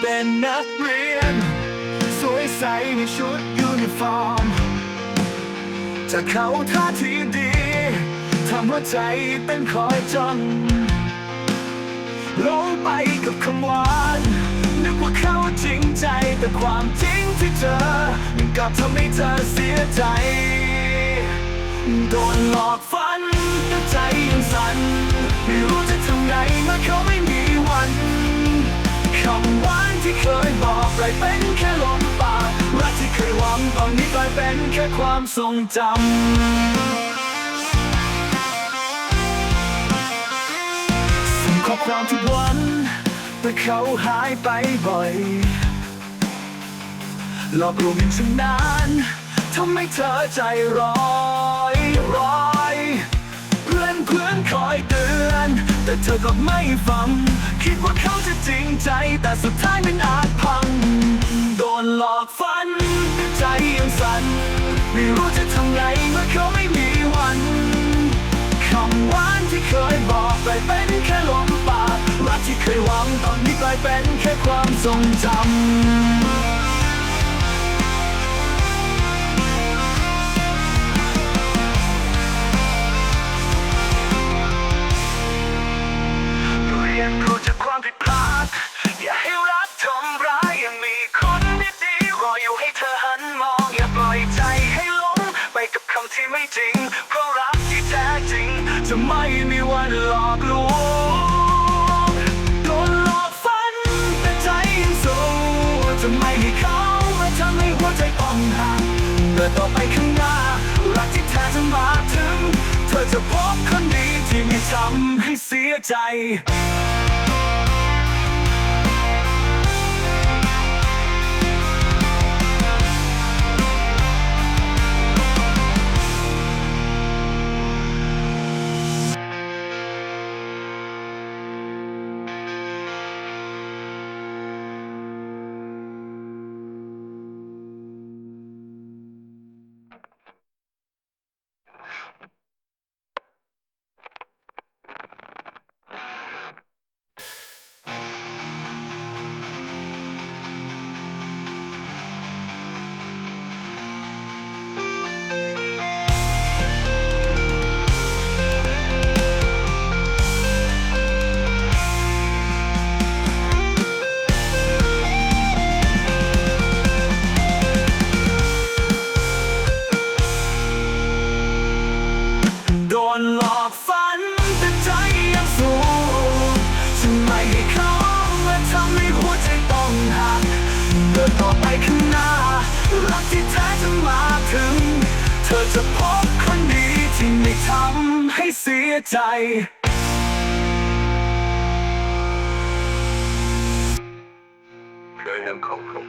เป็นนักเรียน สวยใสในชุดยูนิฟอร์มจะเขาท่าทีดีทำหัวใจเต้นคอยจ้องลงไปกับคำหวานนึกว่าเขาจริงใจแต่ความจริงที่เจอมันกลับทำให้เธอเสียใจ โดนหลอกฝันแต่ใจยังสั่นไม่รู้จะทำไงเมื่อเขาไม่มี ยเป็นแค่ลมปากรักที่เคยหวังตอนนี้กลายเป็นแค่ความทรงจำส่งข้อความทุกวัน แต่เขาหายไปบ่อยหลอกลวงอย่างชำนาญทำให้เธอใจร้อยร้อย เธอก็ไม่ฟัง คิดว่าเขาจะจริงใจ แต่สุดท้ายมันอาจพัง โดนหลอกฝัน ใจยังสั่น ไม่รู้จะทำไงเมื่อเขาไม่มีวันคำหวานที่เคยบอกกลายเป็นแค่ลมปากรักที่เคยหวังตอนนี้กลายเป็นแค่ความทรงจำ ที่ไม่จริง เพราะรักที่แท้จริง จะไม่มีวันหลอกลวงโดนหลอกฝันแต่ใจยังสู้จะไม่ให้เขามาทำให้หัวใจอ่อนหักเดินต่อไปข้างหน้า รักที่แท้จะมาถึง เธอจะพบคนดีที่ไม่ทำให้เสียใจ อกฝันแต่ใจยังสู้จะไม่ให้เขามาทำให้หัวใจต้องหักเดินต่อไปข้างหน้ารักที่แท้จะมาถึง เธอจะพบคนดีที่ไม่ทำให้เสียใจเคยนำของผม